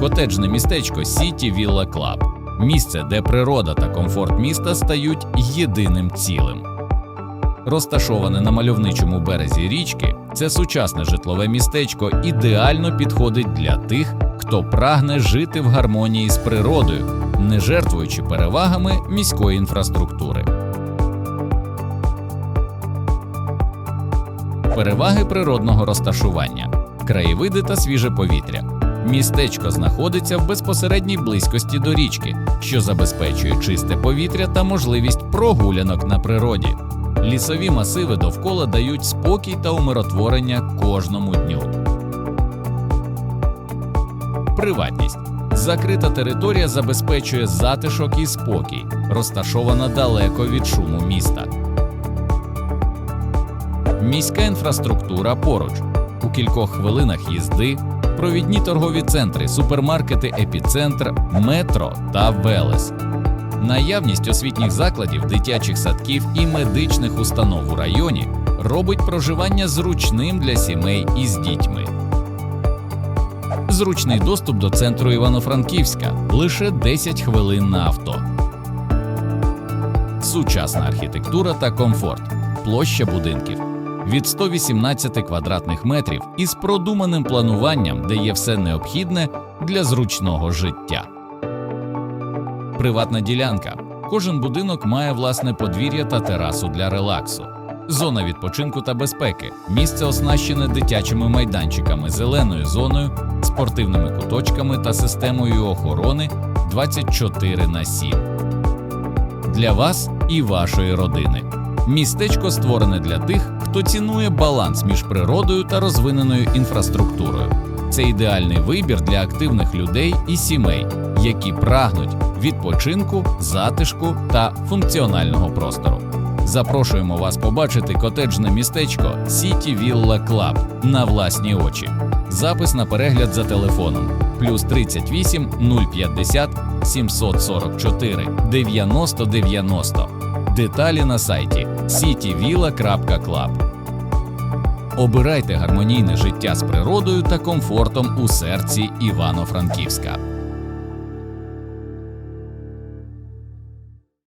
Котеджне містечко Сіті Вілла Клаб місце, де природа та комфорт міста стають єдиним цілим. Розташоване на мальовничому березі річки, це сучасне житлове містечко ідеально підходить для тих, хто прагне жити в гармонії з природою, не жертвуючи перевагами міської інфраструктури. Переваги природного розташування, краєвиди та свіже повітря. Містечко знаходиться в безпосередній близькості до річки, що забезпечує чисте повітря та можливість прогулянок на природі. Лісові масиви довкола дають спокій та умиротворення кожному дню. Приватність. Закрита територія забезпечує затишок і спокій, розташована далеко від шуму міста. Міська інфраструктура поруч. У кількох хвилинах їзди, провідні торгові центри, супермаркети Епіцентр, метро та Велес. Наявність освітніх закладів, дитячих садків і медичних установ у районі робить проживання зручним для сімей із дітьми. Зручний доступ до центру Івано-Франківська лише 10 хвилин на авто. Сучасна архітектура та комфорт. Площа будинків від 118 квадратних метрів із продуманим плануванням, де є все необхідне для зручного життя. Приватна ділянка. Кожен будинок має власне подвір'я та терасу для релаксу. Зона відпочинку та безпеки. Місце оснащене дитячими майданчиками, зеленою зоною, спортивними куточками та системою охорони 24 на 7. Для вас і вашої родини. Містечко створене для тих, хто цінує баланс між природою та розвиненою інфраструктурою. Це ідеальний вибір для активних людей і сімей, які прагнуть відпочинку, затишку та функціонального простору. Запрошуємо вас побачити котеджне містечко Сіті Вілла Клаб на власні очі. Запис на перегляд за телефоном плюс 38 050 744 90 90. Деталі на сайті cityvilla.club. Обирайте гармонійне життя з природою та комфортом у серці Івано-Франківська.